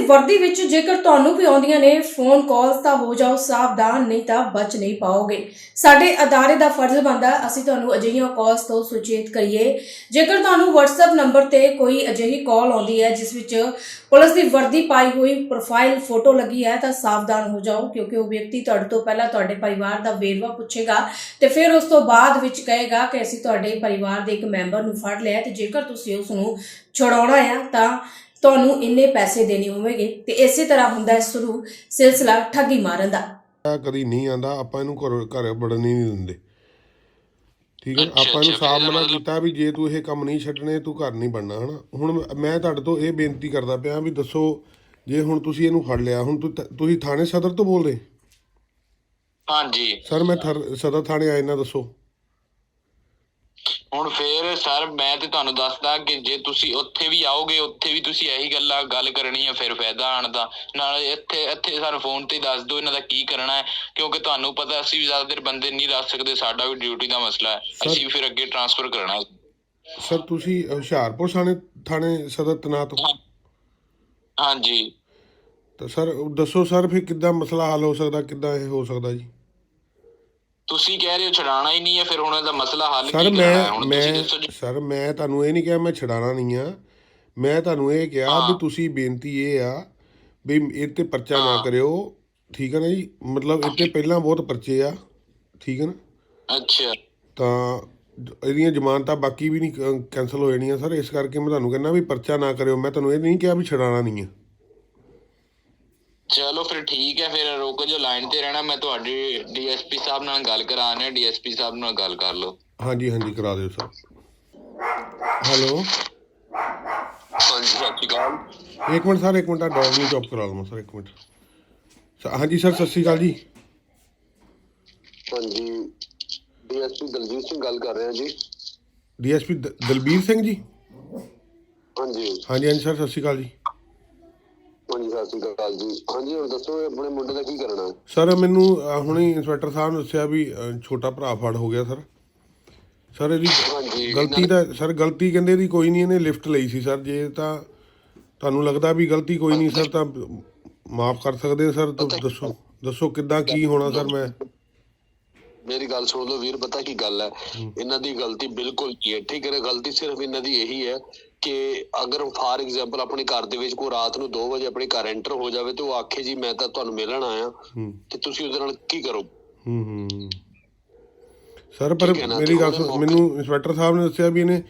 ਵਰਦੀ ਵਿੱਚ ਜੇਕਰ ਤੁਹਾਨੂੰ ਵੀ ਆਉਂਦੀਆਂ ਨੇ ਫੋਨ ਕਾਲਸ ਤਾਂ ਹੋ ਜਾਓ ਸਾਵਧਾਨ, ਨਹੀਂ ਤਾਂ ਬਚ ਨਹੀਂ ਪਾਓਗੇ। ਸਾਡੇ ਅਦਾਰੇ ਦਾ ਫਰਜ਼ ਬਣਦਾ, ਅਸੀਂ ਤੁਹਾਨੂੰ ਅਜਿਹੀਆਂ ਕਾਲਸ ਤੋਂ ਸੁਚੇਤ ਕਰੀਏ। ਜੇਕਰ ਤੁਹਾਨੂੰ WhatsApp ਨੰਬਰ ਤੇ ਕੋਈ ਅਜਿਹੀ ਕਾਲ ਆਉਂਦੀ ਹੈ, ਜਿਸ ਵਿੱਚ ਪੁਲਿਸ ਦੀ ਵਰਦੀ ਪਾਈ ਹੋਈ ਪ੍ਰੋਫਾਈਲ ਫੋਟੋ ਲੱਗੀ ਹੈ, ਤਾਂ ਸਾਵਧਾਨ ਹੋ ਜਾਓ, ਕਿਉਂਕਿ ਉਹ ਵਿਅਕਤੀ ਤੁਹਾਡੇ ਤੋਂ ਪਹਿਲਾਂ ਤੁਹਾਡੇ ਪਰਿਵਾਰ ਦਾ ਵੇਰਵਾ ਪੁੱਛੇਗਾ ਤੇ ਫਿਰ ਉਸ ਤੋਂ ਬਾਅਦ ਵਿੱਚ ਕਹੇਗਾ ਕਿ ਅਸੀਂ ਤੁਹਾਡੇ ਪਰਿਵਾਰ ਦੇ ਇੱਕ ਮੈਂਬਰ ਨੂੰ ਫੜ ਲਿਆ ਤੇ ਜੇਕਰ ਤੁਸੀਂ ਉਸ ਨੂੰ ਛੁਡਾਉਣਾ ਹੈ, ਤਾਂ ਤੁਹਾਨੂੰ ਇੰਨੇ ਪੈਸੇ ਦੇਣੇ ਹੋਣਗੇ ਤੇ ਇਸੇ ਤਰ੍ਹਾਂ ਹੁੰਦਾ ਹੈ ਸ਼ੁਰੂ ਸਿਲਸਿਲਾ ਠੱਗੀ ਮਾਰਨ ਦਾ। ਆ ਕਦੀ ਨਹੀਂ ਆਂਦਾ ਆਪਾਂ ਇਹਨੂੰ ਘਰ ਘਰ ਵੜਨ ਹੀ ਨਹੀਂ ਦਿੰਦੇ। ਠੀਕ ਹੈ ਆਪਾਂ ਇਹਨੂੰ ਸਾਫ਼ ਮਨਾ ਕੀਤਾ ਵੀ ਜੇ ਤੂੰ ਇਹ ਕੰਮ ਨਹੀਂ ਛੱਡਣੇ ਤੂੰ ਘਰ ਨਹੀਂ ਬਣਨਾ ਹਨਾ? ਹੁਣ ਮੈਂ ਤੁਹਾਡੇ ਤੋਂ ਇਹ ਬੇਨਤੀ ਕਰਦਾ ਪਿਆ ਵੀ ਦੱਸੋ ਜੇ ਹੁਣ ਤੁਸੀਂ ਇਹਨੂੰ ਫੜ ਲਿਆ ਹੁਣ ਤੁ- ਤੁਸੀਂ ਥਾਣੇ ਸਦਰ ਤੋਂ ਬੋਲਦੇ? ਹਾਂਜੀ। ਸਰ ਮੈਂ ਥਰ- ਸਦਰ ਥਾਣੇ ਆਏ ਨਾ ਦੱਸੋ। ਹੁਣ ਫੇਰ ਸਰ ਮੈਂ ਤੇ ਤੁਹਾਨੂੰ ਦੱਸਦਾ ਕਿ ਜੇ ਤੁਸੀਂ ਉੱਥੇ ਵੀ ਆਓਗੇ ਉੱਥੇ ਵੀ ਤੁਸੀਂ ਇਹੀ ਗੱਲਾਂ ਗੱਲ ਕਰਨੀ ਹੈ ਫਿਰ ਫਾਇਦਾ ਆਣ ਦਾ। ਨਾਲ ਇੱਥੇ ਇੱਥੇ ਸਾਨੂੰ ਫੋਨ ਤੇ ਦੱਸ ਦਿਓ ਇਹਨਾਂ ਦਾ ਕੀ ਕਰਨਾ ਹੈ ਕਿਉਂਕਿ ਤੁਹਾਨੂੰ ਪਤਾ ਅਸੀਂ ਵੀ ਜ਼ਿਆਦਾ ਦੇਰ ਬੰਦੇ ਨਹੀਂ ਰੱਖ ਸਕਦੇ ਸਾਡਾ ਵੀ ਡਿਊਟੀ ਦਾ ਮਸਲਾ ਹੈ। ਅਸੀਂ ਵੀ ਫਿਰ ਅੱਗੇ ਟ੍ਰਾਂਸਫਰ ਕਰਨਾ ਹੈ। ਸਰ ਤੁਸੀਂ ਹੁਸ਼ਿਆਰਪੁਰ ਥਾਣੇ ਥਾਣੇ ਸਦਰ ਤਨਾਤ ਹੋ? ਹਾਂਜੀ। ਤਾਂ ਸਰ ਦੱਸੋ ਸਰ ਫਿਰ ਕਿੱਦਾਂ ਮਸਲਾ ਹੱਲ ਹੋ ਸਕਦਾ ਕਿੱਦਾਂ ਇਹ ਹੋ ਸਕਦਾ ਜੀ? ਤੁਸੀਂ ਕਹਿ ਰਹੇ ਹੋ ਛਡਾਣਾ ਹੀ ਨਹੀਂ ਹੈ ਫਿਰ ਹੁਣ ਇਹਦਾ ਮਸਲਾ ਹੱਲ ਕੀ ਕਰਨਾ ਹੁਣ ਤੁਸੀਂ ਦੱਸੋ ਸਰ ਮੈਂ ਤੁਹਾਨੂੰ ਇਹ ਨਹੀਂ ਕਿਹਾ ਮੈਂ ਛਡਾਣਾ ਨਹੀਂ ਆ। ਮੈਂ ਤੁਹਾਨੂੰ ਇਹ ਕਿਹਾ। ਵੀ ਤੁਸੀਂ ਬੇਨਤੀ ਇਹ ਆ ਵੀ ਇਹ ਤੇ ਪਰਚਾ ਨਾ। ਕਰਿਓ ਠੀਕ ਹੈ ਨਾ ਜੀ? ਮਤਲਬ ਤੇ ਪਹਿਲਾਂ ਬਹੁਤ ਪਰਚੇ ਆ ਠੀਕ ਹੈ ਨਾ? ਅੱਛਾ। ਤਾਂ ਇਹਦੀਆਂ ਜ਼ਮਾਨਤਾਂ ਬਾਕੀ ਵੀ ਨਹੀਂ ਕੈਨਸਲ ਹੋ ਜਾਣੀਆਂ ਸਰ ਇਸ ਕਰਕੇ ਮੈਂ ਤੁਹਾਨੂੰ ਕਹਿੰਦਾ ਵੀ ਪਰਚਾ ਨਾ ਕਰਿਓ। ਮੈਂ ਤੁਹਾਨੂੰ ਇਹ ਨਹੀਂ ਕਿਹਾ ਵੀ ਛਡਾਣਾ ਨਹੀਂ ਆ। ਚਲੋ ਠੀਕ ਹੈ ਫਿਰ ਰੁਕ ਜੋ ਲਾਈਨ ਤੇ ਰਹਿਣਾ ਮੈਂ ਤੁਹਾਡੇ ਡੀਐਸਪੀ ਸਾਹਿਬ ਨਾਲ ਗੱਲ ਕਰਾਣੇ ਡੀਐਸਪੀ ਸਾਹਿਬ ਨਾਲ ਗੱਲ ਕਰ ਲਓ। ਹਾਂਜੀ ਹਾਂਜੀ ਕਰਾ ਦਿਓ ਸਰ। ਹੈਲੋ। ਹਾਂਜੀ ਸਤਿ ਸ਼੍ਰੀ ਅਕਾਲ। ਇੱਕ ਮਿੰਟ ਸਰ ਇੱਕ ਮਿੰਟ ਆ ਡੌਗ ਨੂੰ ਚੁੱਪ ਕਰਾ ਲਵਾਂ ਸਰ ਇੱਕ ਮਿੰਟ। ਹਾਂਜੀ ਸਰ ਸਤਿ ਸ਼੍ਰੀ ਅਕਾਲ ਜੀ। ਹਾਂਜੀ ਡੀਐਸਪੀ ਦਲਜੀਤ ਸਿੰਘ ਗੱਲ ਕਰ ਰਿਹਾ ਜੀ। ਡੀਐਸਪੀ ਦਲਬੀਰ ਸਿੰਘ ਜੀ? ਹਾਂਜੀ। ਹਾਂਜੀ ਹਾਂਜੀ ਸਰ ਸਤਿ ਸ਼੍ਰੀ ਅਕਾਲ ਜੀ। ਸ਼੍ਰੀ ਅਕਾਲ ਜੀ। ਹਾਂਜੀ ਹੁਣ ਦੱਸੋ ਇਹ ਆਪਣੇ ਮੁੰਡੇ ਦਾ ਕੀ ਕਰਨਾ? ਸਰ ਮੈਨੂੰ ਅਹ, ਹੁਣੇ ਇੰਸਪੈਕਟਰ ਸਾਹਿਬ ਨੇ ਦੱਸਿਆ ਵੀ ਅਹ, ਛੋਟਾ ਭਰਾ ਫੜ ਹੋ ਗਿਆ ਸਰ। ਸਰ ਇਹਦੀ ਹਾਂਜੀ ਗਲਤੀ ਤਾਂ ਸਰ ਗਲਤੀ ਕਹਿੰਦੇ ਦੀ ਕੋਈ ਨਹੀਂ ਇਹਨੇ ਲਿਫਟ ਲਈ ਸੀ ਸਰ। ਜੇ ਤਾਂ ਤੁਹਾਨੂੰ ਲੱਗਦਾ ਵੀ ਗਲਤੀ ਕੋਈ ਨਹੀਂ ਸਰ ਤਾਂ ਮਾਫ ਕਰ ਸਕਦੇ ਸਰ। ਤੁਸੀਂ ਦੱਸੋ ਦੱਸੋ ਕਿੱਦਾਂ ਕੀ ਹੋਣਾ ਸਰ ਮੈਂ ਮੇਰੀ ਗੱਲ ਸੁਣ ਲਓ ਵੀਰ ਪਤਾ ਕੀ ਗੱਲ ਹੈ? ਇਹਨਾਂ ਦੀ ਗਲਤੀ ਬਿਲਕੁਲ ਨਹੀਂ ਹੈ ਠੀਕ ਹੈ ਗਲਤੀ ਸਿਰਫ ਇਹਨਾਂ ਦੀ ਇਹੀ ਹੈ ਕਿ ਅਗਰ ਫਾਰ ਐਗਜ਼ਾਮਪਲ ਆਪਣੇ ਘਰ ਦੇ ਵਿੱਚ ਕੋਈ ਰਾਤ ਨੂੰ 2 ਵਜੇ ਆਪਣੇ ਘਰ ਐਂਟਰ ਹੋ ਜਾਵੇ ਤੇ ਉਹ ਆਖੇ ਜੀ ਮੈਂ ਤਾਂ ਤੁਹਾਨੂੰ ਮਿਲਣ ਆਇਆ ਤੇ ਤੁਸੀਂ ਉਹਦੇ ਨਾਲ ਕੀ ਕਰੋ? ਹੂੰ ਹੂੰ ਸਰ ਪਰ ਮੇਰੀ ਗੱਲ ਸੁਣ ਮੈਨੂੰ ਇੰਸਪੈਕਟਰ ਸਾਹਿਬ ਨੇ ਦੱਸਿਆ ਵੀ ਇਹਨੇ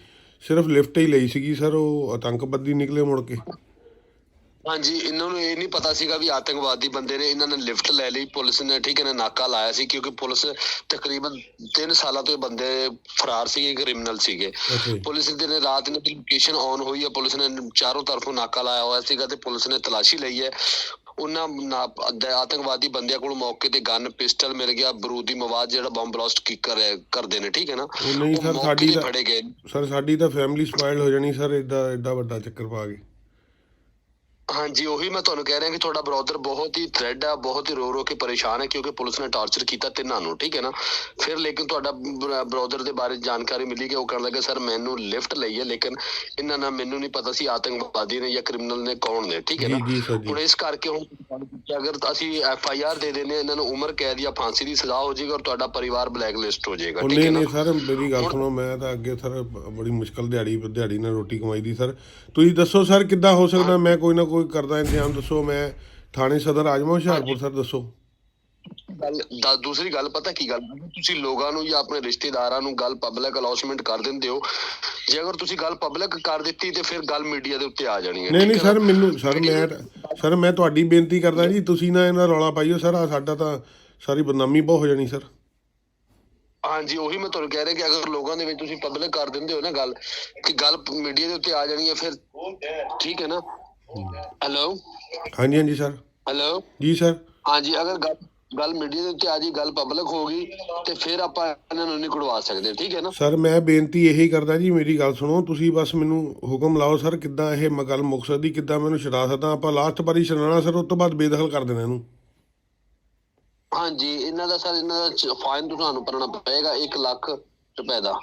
ਸਿਰਫ ਲਿਫਟ ਹੀ ਲਈ ਸੀਗੀ ਸਰ ਉਹ ਆਤੰਕਵਾਦੀ ਨਿਕਲੇ ਮੁੜ ਕੇ। ਹਾਂਜੀ ਇਹਨਾਂ ਨੂੰ ਇਹ ਨਹੀਂ ਪਤਾ ਸੀਗਾ ਵੀ ਆਤੰਕਵਾਦੀ ਬੰਦੇ ਨੇ ਇਹਨਾਂ ਨੇ ਲਿਫਟ ਲੈ ਲਈ ਪੁਲਿਸ ਨੇ ਠੀਕ ਹੈ ਨਾ ਨਾਕਾ ਲਾਇਆ ਸੀ ਕਿਉਂਕਿ ਪੁਲਿਸ ਤਕਰੀਬਨ 3 ਸਾਲਾਂ ਤੋਂ ਇਹ ਬੰਦੇ ਫਰਾਰ ਸੀਗੇ ਕ੍ਰਿਮੀਨਲ ਸੀਗੇ। ਪੁਲਿਸ ਦੇ ਨੇ ਰਾਤ ਨੂੰ ਲੋਕੇਸ਼ਨ ਔਨ ਹੋਈ ਹੈ ਪੁਲਿਸ ਨੇ ਚਾਰੋਂ ਤਰਫੋਂ ਨਾਕਾ ਲਾਇਆ ਹੋਇਆ ਸੀਗਾ ਤੇ ਪੁਲਿਸ ਨੇ ਤਲਾਸ਼ੀ ਲਈ ਹੈ। ਉਹਨਾਂ ਆਤੰਕਵਾਦੀ ਬੰਦਿਆਂ ਕੋਲ ਮੌਕੇ ਤੇ ਗਨ ਪਿਸਟਲ ਮਿਲ ਗਿਆ ਬਰੂਦੀ ਮਵਾਦ ਜਿਹੜਾ ਬੰਬ ਬਲਾਸਟ ਕੀ ਕਰ ਕਰਦੇ ਨੇ ਠੀਕ ਹੈ ਨਾ? ਨਹੀਂ ਸਰ ਸਾਡੀ ਫੜੇ ਗਏ ਸਰ ਸਾਡੀ ਤਾਂ ਫੈਮਿਲੀ ਸਪਾਇਲ ਹੋ ਜਾਣੀ ਸਰ ਐਡਾ ਐਡਾ ਵੱਡਾ ਚੱਕਰ ਪਾ ਗਏ। ਹਾਂਜੀ ਉਹੀ ਮੈਂ ਤੁਹਾਨੂੰ ਕਹਿ ਰਿਹਾ ਕਿ ਤੁਹਾਡਾ ਬ੍ਰਦਰ ਬਹੁਤ ਹੀ ਥ੍ਰੈਡ ਆ ਬਹੁਤ ਹੀ ਰੋ ਰੋ ਕੇ ਪਰੇਸ਼ਾਨ ਹੈ ਕਿਉਂਕਿ ਪੁਲਿਸ ਨੇ ਟਾਰਚਰ ਕੀਤਾ ਤਿੰਨਾਂ ਨੂੰ ਠੀਕ ਹੈ ਨਾ? ਫਿਰ ਲੇਕਿਨ ਤੁਹਾਡਾ ਬ੍ਰਦਰ ਦੇ ਬਾਰੇ ਜਾਣਕਾਰੀ ਮਿਲੀ ਕਿ ਉਹ ਕਹਿਣ ਲੱਗਾ ਸਰ ਮੈਨੂੰ ਲਿਫਟ ਲਈ ਹੈ ਲੇਕਿਨ ਇਹਨਾਂ ਨਾਲ ਮੈਨੂੰ ਨਹੀਂ ਪਤਾ ਸੀ ਆਤੰਕਵਾਦੀ ਨੇ ਜਾਂ ਕ੍ਰਿਮੀਨਲ ਨੇ ਕੌਣ ਨੇ ਠੀਕ ਹੈ ਨਾ? ਹੁਣ ਇਸ ਕਰਕੇ ਹੁਣ ਅਗਰ ਅਸੀਂ ਐਫ ਆਈ ਆਰ ਦੇ ਦਿੰਦੇ ਇਹਨਾਂ ਨੂੰ ਉਮਰ ਕੈਦ ਜਾਂ ਫਾਂਸੀ ਦੀ ਸਜ਼ਾ ਹੋ ਜਾਏਗੀ ਔਰ ਤੁਹਾਡਾ ਪਰਿਵਾਰ ਬਲੈਕ ਲਿਸਟ ਹੋ ਜਾਏਗਾ ਠੀਕ ਹੈ ਨਾ? ਨਹੀਂ ਸਰ ਮੇਰੀ ਗੱਲ ਸੁਣੋ ਮੈਂ ਤਾਂ ਅੱਗੇ ਸਰ ਬੜੀ ਮੁਸ਼ਕਲ ਦਿਹਾੜੀ ਦਿਹਾੜੀ ਨਾਲ ਰੋਟੀ ਕਮਾਈ ਦੀ ਸਰ। ਤੁਸੀਂ ਦੱਸੋ ਸਰ ਕਿੱਦਾਂ ਹੋ ਸਕਦਾ? ਮੈਂ ਕੋਈ ਨਾ ਕੋਈ ਕਰਦਾ ਇੰਤਜ਼ਾਮ ਦੱਸੋ ਮੈਂ ਥਾਣੇ ਸਦਰ ਆ ਜਾਵਾਂ ਹੁਸ਼ਿਆਰਪੁਰ ਸਰ ਦੱਸੋ। ਗੱਲ ਦਾ ਦੂਸਰੀ ਗੱਲ ਪਤਾ ਕੀ ਗੱਲ? ਤੁਸੀਂ ਲੋਕਾਂ ਨੂੰ ਜਾਂ ਆਪਣੇ ਰਿਸ਼ਤੇਦਾਰਾਂ ਨੂੰ ਗੱਲ ਪਬਲਿਕ ਅਨਾਉਂਸਮੈਂਟ ਕਰ ਦਿੰਦੇ ਹੋ। ਜੇ ਅਗਰ ਤੁਸੀਂ ਗੱਲ ਪਬਲਿਕ ਕਰ ਦਿੱਤੀ ਤੇ ਫਿਰ ਗੱਲ ਮੀਡੀਆ ਦੇ ਉੱਤੇ ਆ ਜਾਣੀ ਹੈ। ਨਹੀਂ ਨਹੀਂ? ਸਰ ਮੈਨੂੰ ਸਰ ਮੈਂ ਸਰ ਮੈਂ ਤੁਹਾਡੀ ਬੇਨਤੀ ਕਰਦਾ ਜੀ ਤੁਸੀਂ ਨਾ ਇਹਨਾਂ ਰੌਲਾ ਪਾਈਓ ਸਰ ਆ ਸਾਡਾ ਤਾਂ ਸਾਰੀ ਬਦਨਾਮੀ ਬਹੁਤ ਹੋ ਜਾਣੀ ਸਰ। ਹਾਂਜੀ ਉਹੀ ਮੈਂ ਤੁਹਾਨੂੰ ਕਹਿ ਰਿਹਾ ਕਿ ਅਗਰ ਲੋਕਾਂ ਦੇ ਵਿੱਚ ਤੁਸੀਂ ਪਬਲਿਕ ਕਰ ਦਿੰਦੇ ਹੋ ਨਾ ਗੱਲ ਕਿ ਗੱਲ ਮੀਡੀਆ ਦੇ ਉੱਤੇ ਆ ਜਾਣੀ ਹੈ ਫਿਰ ਠੀਕ ਹੈ ਨਾ? ਹੈਲੋ ਹਾਂਜੀ ਹਾਂਜੀ ਸਰ ਹੈਲੋ ਜੀ ਸਰ ਹਾਂਜੀ ਅਗਰ ਗੱਲ ਗੱਲ ਮੀਡੀਆ ਦੇ ਉੱਤੇ ਆ ਜੀ ਗੱਲ ਪਬਲਿਕ ਹੋ ਗਈ ਤੇ ਫਿਰ ਆਪਾਂ ਇਹਨਾਂ ਨੂੰ ਨਹੀਂ ਕੁੜਵਾ ਸਕਦੇ ਠੀਕ ਹੈ ਨਾ? ਸਰ ਮੈਂ ਬੇਨਤੀ ਇਹੀ ਕਰਦਾ ਜੀ ਮੇਰੀ ਗੱਲ ਸੁਣੋ ਤੁਸੀਂ ਬਸ ਮੈਨੂੰ ਹੁਕਮ ਲਾਓ ਸਰ ਕਿੱਦਾਂ ਇਹ ਮ- ਗੱਲ ਮੁੱਕ ਸਕਦੀ ਕਿੱਦਾਂ ਮੈਨੂੰ ਛਡਾ ਸਕਦਾ ਆਪਾਂ ਲਾਸਟ ਵਾਰੀ ਛਡਾਣਾ ਸਰ ਉਸ ਤੋਂ ਬਾਅਦ ਬੇਦਖਲ ਕਰ ਦੇਣਾ ਇਹਨੂੰ। ਹਾਂਜੀ ਇਹਨਾਂ ਦਾ ਸਰ ਇਹਨਾਂ ਦਾ ਫਾਈਨ ਤੁਹਾਨੂੰ ਭਰਨਾ ਪਏਗਾ 1 ਲੱਖ ਰੁਪਏ ਦਾ।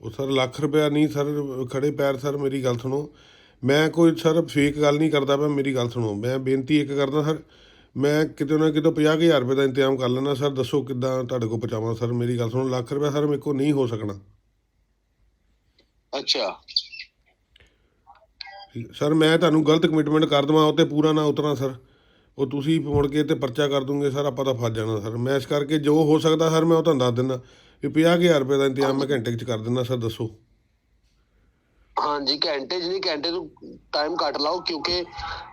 ਉਹ ਸਰ ਲੱਖ ਰੁਪਇਆ ਨਹੀਂ ਸਰ ਖੜੇ ਪੈਰ ਸਰ ਮੇਰੀ ਗੱਲ ਸੁਣੋ। ਮੈਂ ਕੋਈ ਸਰ ਫੇਕ ਗੱਲ ਨਹੀਂ ਕਰਦਾ ਪਿਆ ਮੇਰੀ ਗੱਲ ਸੁਣੋ। ਮੈਂ ਬੇਨਤੀ ਇੱਕ ਕਰਦਾ ਸਰ ਮੈਂ ਕਿਤੇ ਨਾ ਕਿਤੇ 50000 ਰੁਪਏ ਦਾ ਇੰਤਜ਼ਾਮ ਕਰ ਲੈਣਾ ਸਰ ਦੱਸੋ ਕਿੱਦਾਂ ਤੁਹਾਡੇ ਕੋਲ ਪਹੁੰਚਾਵਾਂ ਸਰ ਮੇਰੀ ਗੱਲ ਸੁਣੋ ਲੱਖ ਰੁਪਏ ਸਰ ਮੇਰੇ ਕੋਲ ਨਹੀਂ ਹੋ ਸਕਣਾ। ਅੱਛਾ। ਸਰ ਮੈਂ ਤੁਹਾਨੂੰ ਗਲਤ ਕਮਿਟਮੈਂਟ ਕਰ ਦਵਾਂ ਉਹ ਤੇ ਪੂਰਾ ਨਾ ਉਤਰਾਂ ਸਰ। ਉਹ ਤੁਸੀਂ ਮੁੜ ਕੇ ਤੇ ਪਰਚਾ ਕਰ ਦੂੰਗੇ ਸਰ ਆਪਾਂ ਤਾਂ ਫਸ ਜਾਣਾ ਸਰ। ਮੈਂ ਇਸ ਕਰਕੇ ਜੋ ਹੋ ਸਕਦਾ ਸਰ ਮੈਂ ਉਹ ਤੁਹਾਨੂੰ ਦੱਸ ਦਿੰਦਾ। ਵੀ 50000 ਰੁਪਏ ਦਾ ਇੰਤਜ਼ਾਮ ਮੈਂ ਘੰਟੇ 'ਚ ਕਰ ਦਿੰਦਾ ਸਰ ਦੱਸੋ। ਹਾਂਜੀ ਘੰਟੇ 'ਚ ਨਹੀਂ ਘੰਟੇ ਤੋਂ ਟਾਈਮ ਕੱਟ ਲਾਓ ਕਿਉਂਕਿ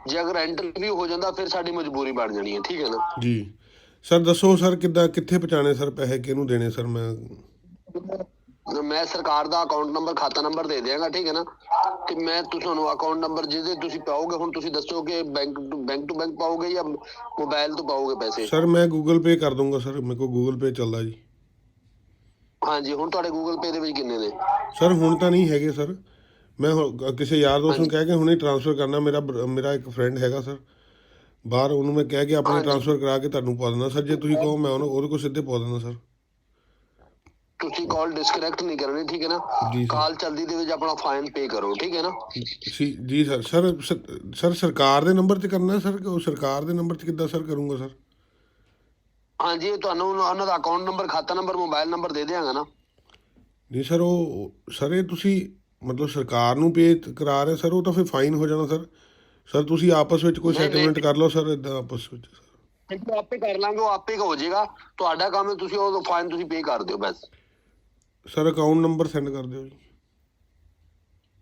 ਜੇ ਅਗਰ ਇੰਟਰਵਿਊ ਹੋ ਜਾਂਦਾ ਫਿਰ ਸਾਡੀ ਮਜਬੂਰੀ ਬਣ ਜਾਣੀ ਹੈ ਠੀਕ ਹੈ ਨਾ? ਜੀ। ਸਰ ਦੱਸੋ ਸਰ ਕਿੱਦਾਂ ਕਿੱਥੇ ਪਹੁੰਚਾਣੇ ਸਰ ਪੈਸੇ ਕਿਹਨੂੰ ਦੇਣੇ ਸਰ ਮੈਂ? ਮੈਂ ਸਰਕਾਰ ਦਾ ਅਕਾਊਂਟ ਨੰਬਰ ਖਾਤਾ ਨੰਬਰ ਦੇ ਦਿਆਂਗਾ ਠੀਕ ਹੈ ਨਾ? ਤੇ ਮੈਂ ਤੁਹਾਨੂੰ ਅਕਾਊਂਟ ਨੰਬਰ ਜਿਹਦੇ ਤੁਸੀਂ ਪਾਓਗੇ ਹੁਣ ਤੁਸੀਂ ਦੱਸੋ ਕਿ bank to bank to bank ਪਾਓਗੇ ਜਾਂ ਮੋਬਾਈਲ ਤੋਂ ਪਾਓਗੇ ਪੈਸੇ? ਸਰ ਮੈਂ ਗੂਗਲ ਪੇ ਕਰ ਦੂੰਗਾ ਸਰ ਮੇਰੇ ਕੋਲ ਗੂਗਲ ਪੇ ਚੱਲਦਾ ਜੀ। ਹਾਂਜੀ ਹੁਣ ਤੁਹਾਡੇ ਗੂਗਲ ਪੇ ਦੇ ਵਿੱਚ ਕਿੰਨੇ ਨੇ? ਸਰ ਹੁਣ ਤਾਂ ਨਹੀਂ ਹੈਗੇ ਸਰ ਮੈਂ ਹੁਣ ਕਿਸੇ ਯਾਰ ਦੋਸਤ ਨੂੰ ਕਹਿ ਕੇ ਹੁਣੇ ਟ੍ਰਾਂਸਫਰ ਕਰਨਾ ਮੇਰਾ ਮੇਰਾ ਇੱਕ ਫਰੈਂਡ ਹੈਗਾ ਸਰ ਬਾਹਰ ਉਹਨੂੰ ਮੈਂ ਕਹਿ ਕੇ ਆਪਣੇ। ਟ੍ਰਾਂਸਫਰ ਕਰਾ ਕੇ ਤੁਹਾਨੂੰ ਪਾ ਦਿੰਦਾ। ਸਰ ਜੇ ਤੁਸੀਂ ਕਹੋ ਮੈਂ ਉਹਨੂੰ ਉਹਦੇ ਕੋਲ ਸਿੱਧੇ ਪਾ ਦਿੰਦਾ ਸਰ ਤੁਸੀਂ ਕਾਲ ਡਿਸਕਨੈਕਟ ਨਹੀਂ ਕਰਨੀ ਠੀਕ ਹੈ ਨਾ? ਜੀ ਕਾਲ ਚਲਦੀ ਦੇ ਵਿੱਚ ਆਪਣਾ ਫਾਈਨ ਪੇ ਕਰੋ ਠੀਕ ਹੈ ਨਾ? ਜੀ ਜੀ ਸਰ ਸਰ ਸਰ ਸਰਕਾਰ ਦੇ ਨੰਬਰ 'ਤੇ ਕਰਨਾ ਸਰ ਕਿ ਉਹ ਸਰਕਾਰ ਦੇ ਨੰਬਰ 'ਚ ਕਿੱਦਾਂ ਸਰ ਕਰੂੰਗਾ ਸਰ ਹਾਂਜੀ ਤੁਹਾਨੂੰ ਉਹਨਾਂ ਦਾ ਅਕਾਊਂਟ ਨੰਬਰ ਖਾਤਾ ਨੰਬਰ ਮੋਬਾਈਲ ਨੰਬਰ ਦੇ ਦਿਆਂਗਾ ਨਾ। ਨਹੀਂ ਸਰ ਉਹ ਸਰ ਇਹ ਤੁਸੀਂ ਮਤਲਬ ਸਰਕਾਰ ਨੂੰ ਪੇ ਕਰਾ ਰਹੇ ਸਰ ਉਹ ਤਾਂ ਫਿਰ ਫਾਈਨ ਹੋ ਜਾਣਾ ਸਰ। ਸਰ ਤੁਸੀਂ ਆਪਸ ਵਿੱਚ ਕੋਈ। ਸੈਟਲਮੈਂਟ ਕਰ ਲਓ ਸਰ ਇਦਾਂ ਆਪਸ ਵਿੱਚ। ਠੀਕ ਹੈ ਆਪੇ ਕਰ ਲਾਂਗੇ ਉਹ ਆਪੇ ਹੋ ਜਾਏਗਾ। ਤੁਹਾਡਾ ਕੰਮ ਹੈ ਤੁਸੀਂ ਉਹ ਫਾਈਨ ਤੁਸੀਂ ਪੇ ਕਰ ਦਿਓ ਬਸ। ਸਰ ਅਕਾਊਂਟ ਨੰਬਰ ਸੈਂਡ ਕਰ ਦਿਓ ਜੀ।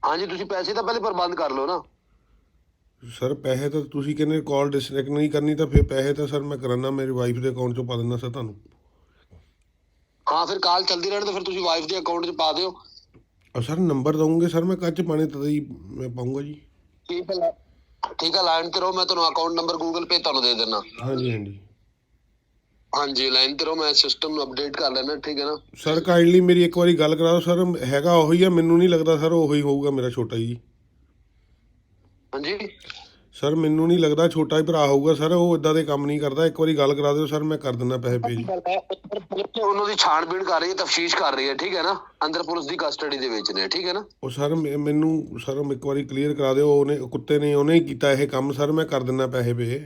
ਹਾਂਜੀ ਤੁਸੀਂ ਪੈਸੇ ਤਾਂ ਪਹਿਲੇ ਪ੍ਰਬੰਧ ਕਰ ਲਓ ਨਾ। ਸਰ ਪੈਸੇ ਤਾਂ ਤੁਸੀਂ ਕਹਿੰਦੇ ਕਾਲ ਡਿਸਕਨੈਕਟ ਨਹੀਂ ਕਰਨੀ ਤਾਂ ਫਿਰ ਪੈਸੇ ਤਾਂ ਸਰ ਮੈਂ ਕਰਾਨਾ ਮੇਰੀ ਵਾਈਫ ਦੇ ਅਕਾਊਂਟ 'ਚੋਂ ਪਾ ਦਿੰਦਾ ਸਰ ਤੁਹਾਨੂੰ। ਹਾਂ ਫਿਰ ਕਾਲ ਚਲਦੀ ਰਹਿਣ ਤਾਂ ਫਿਰ ਤੁਸੀਂ ਵਾਈਫ ਦੇ ਅਕਾਊਂਟ 'ਚ ਪਾ ਦਿਓ। ਔਰ ਸਰ ਨੰਬਰ ਦਊਂਗੇ ਸਰ ਮੈਂ ਕੱਚ ਪਾਣੇ ਤਦ ਹੀ ਮੈਂ ਪਾਉਂਗਾ ਜੀ। ਠੀਕ ਹੈ ਠੀਕ ਹੈ ਲਾਈਨ ਤੇ ਰਹੋ ਮੈਂ ਤੁਹਾਨੂੰ ਅਕਾਊਂਟ ਨੰਬਰ ਗੂਗਲ ਪੇ ਤੁਹਾਨੂੰ ਦੇ ਦਿੰਦਾ। ਹਾਂਜੀ ਹਾਂਜੀ। ਹਾਂਜੀ ਲਾਈਨ ਤੇ ਰਹੋ ਮੈਂ ਸਿਸਟਮ ਨੂੰ ਅਪਡੇਟ ਕਰ ਲੈਣਾ ਠੀਕ ਹੈ ਨਾ? ਸਰ ਕਾਈਂਡਲੀ ਮੇਰੀ ਇੱਕ ਵਾਰੀ ਗੱਲ ਕਰਾਓ ਸਰ ਹੈਗਾ ਉਹੀ ਆ ਮੈਨੂੰ ਨਹੀਂ ਲੱਗਦਾ ਸਰ ਉਹੀ ਹੋਊਗਾ ਮੇਰਾ ਛੋਟਾ ਜੀ। ਹਾਂਜੀ? ਸਰ ਮੈਨੂੰ ਨਹੀਂ ਲੱਗਦਾ ਛੋਟਾ ਹੀ ਭਰਾ ਹੋਊਗਾ ਸਰ। ਉਹ ਇਦਾਂ ਦੇ ਕੰਮ ਨਹੀਂ ਕਰਦਾ। ਇੱਕ ਵਾਰੀ ਗੱਲ ਕਰਾ ਦਿਓ ਸਰ ਮੈਂ ਕਰ ਦਿੰਦਾ ਪੈਸੇ ਪੇ ਜੀ ਪੁਲਿਸ ਉਹਨਾਂ ਦੀ ਛਾਣਬੀਣ ਕਰ ਰਹੀ ਹੈ ਤਫਤੀਸ਼ ਕਰ ਰਹੀ ਹੈ ਠੀਕ ਹੈ ਨਾ? ਅੰਦਰ ਪੁਲਿਸ ਦੀ ਕਸਟਡੀ ਦੇ ਵਿੱਚ ਨੇ ਠੀਕ ਹੈ ਨਾ? ਉਹ ਸਰ ਮੈਨੂੰ ਸਰ ਇੱਕ ਵਾਰੀ ਕਲੀਅਰ ਕਰਾ ਦਿਓ ਉਹਨੇ ਕੁੱਤੇ ਨੇ ਉਹਨੇ ਕੀਤਾ ਇਹ ਕੰਮ ਸਰ ਮੈਂ ਕਰ ਦਿੰਦਾ ਪੈਸੇ ਪੇ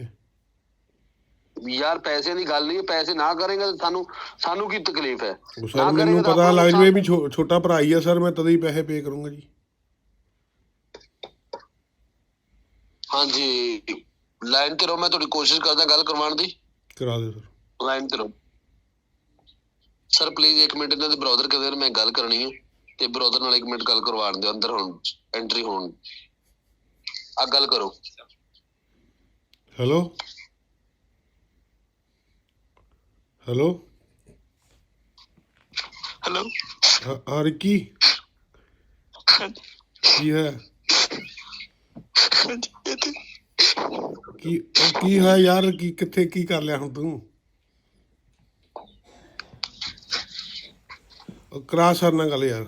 ਯਾਰ ਪੈਸੇ ਦੀ ਗੱਲ ਨਹੀਂ ਹੈ ਪੈਸੇ ਨਾ ਕਰੇਗਾ ਤਾਂ ਸਾਨੂੰ ਸਾਨੂੰ ਕੀ ਤਕਲੀਫ ਹੈ? ਸਰ ਕਰੇਗਾ ਮੈਨੂੰ ਤਾਂ ਪਤਾ ਲੱਗ ਜਵੇ ਵੀ ਛੋਟਾ ਭਰਾ ਹੀ ਆ ਸਰ ਮੈਂ ਤਦ ਹੀ ਪੈਸੇ ਪੇ ਕਰੂੰਗਾ ਜੀ। ਹਾਂਜੀ। ਲਾਈਨ ਤੇ ਰਹੋ ਮੈਂ ਤੁਹਾਡੀ ਕੋਸ਼ਿਸ਼ ਕਰਦਾ ਗੱਲ ਕਰਵਾਉਣ ਦੀ। ਕਰਾ ਦਿਓ ਸਰ ਲਾਈਨ ਤੇ ਰਹੋ। ਸਰ ਪਲੀਜ਼ 1 ਮਿੰਟ ਇਹਨਾਂ ਦੇ ਬ੍ਰਦਰ ਕਦੇ ਮੈਂ ਗੱਲ ਕਰਨੀ ਹੈ। ਤੇ ਬ੍ਰਦਰ ਨਾਲ 1 ਮਿੰਟ ਗੱਲ ਕਰਵਾਉਣ ਦਿਓ ਅੰਦਰ ਹੁਣ ਐਂਟਰੀ ਹੋਣ। ਆ ਗੱਲ ਕਰੋ। ਹੈਲੋ ਹੈਲੋ ਹੈਲੋ ਹਾਂ ਹਾਂ, ਰਿੱਕੀ ਕੀ ਹੈ? ਕੀ, ਉਹ ਕੀ ਹੈ ਯਾਰ? ਕੀ, ਕਿੱਥੇ ਕੀ ਕਰ ਲਿਆ ਹੁਣ ਤੂੰ? ਉਹ ਕਰਾ ਸਰ ਨਾਲ ਗੱਲ ਯਾਰ।